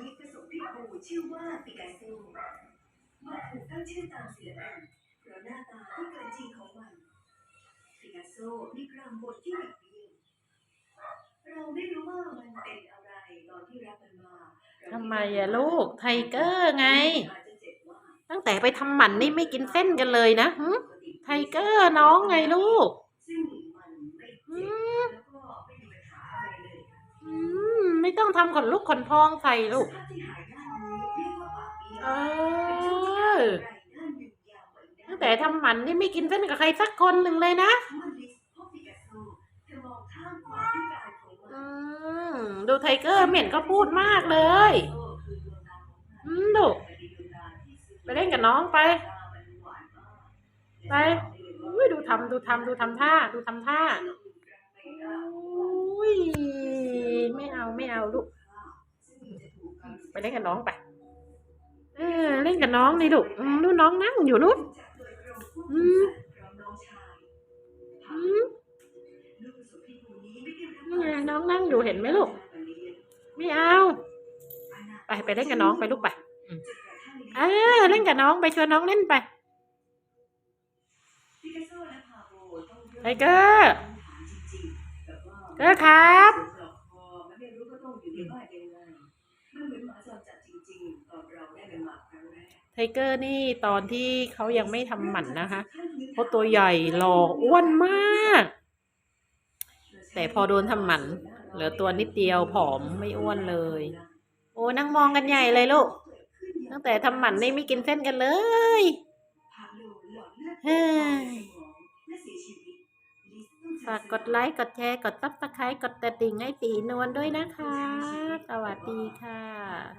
นี้ผสมพิษบูชื่อว่าปิกัสโซมันถูกตั้งชื่อตามศิลปินเพราะหน้าตาที่เกินจริงของมันปิกัสโซมีกรามบทที่บิดเบี้ยวเราไม่รู้ว่ามันเป็นอะไรตอนที่รับมันมาเราทำไมอะลูกไทเกอร์ไง ตั้งแต่ไปทำหมันนี่ไม่กินเส้นกันเลยนะหึไทเกอร์น้องไงลูก ซึ่งมันไม่เจ็บแล้วก็ไม่มีปัญหาอะไรเลยค่ะ อืมไม่ ต้องทำขนลุกขนพองใส่ลูกสภาพที่หายด้านนี้เรียกว่าปากเบี้ยวเอเป็นช่วงที่อหายด้านหนึ่งยาวเหมือนด้านตั้งแต่ทำหมันนี่ไม่กินเส้นกับใครสักคนหนึ่งเลยนะเมื่อลิสพบปิกัสโซเธอมองข้ามความพิการของมันอืมดูไทเกอร์เหม็นก็พูดมากเลยอืมลูกไปเล่นกับน้องไป ไปอุ้ยดูทำดูทำดูทำท่า ดูทำท่าอุ้ย ไม่เอาไม่เอาลูก ไปเล่นกับน้องไป เออ เล่นกับน้องนี่ลูกอืมดูน้องนั่งอยู่นู้นอืมอืมนี่ไงน้องนั่งอยู่เห็นไหมลูก ไม่เอา ไปไปเล่นกับน้องไปลูกไปเออเล่นกับน้องไปชวนน้องเล่นไปไทเกอร์เกอร์ครับ ไทเกอร์นี่ตอนที่เขายังไม่ทำหมันนะคะเขาตัวใหญ่หล่ออ้วนมาก แต่พอโดนทำหมัน เหลือตัวนิดเดียวผอมไม่อ้วนเลย โอ้นั่งมองกันใหญ่เลยลูก ตั้งแต่ทำหมันนี่ไม่กินเส้นกันเลยเฮ้ย ฝากกดไลค์กดแชร์กดซับสไครต์กดกระดิ่งให้สีนวลด้วยนะคะ สวัสดีค่ะ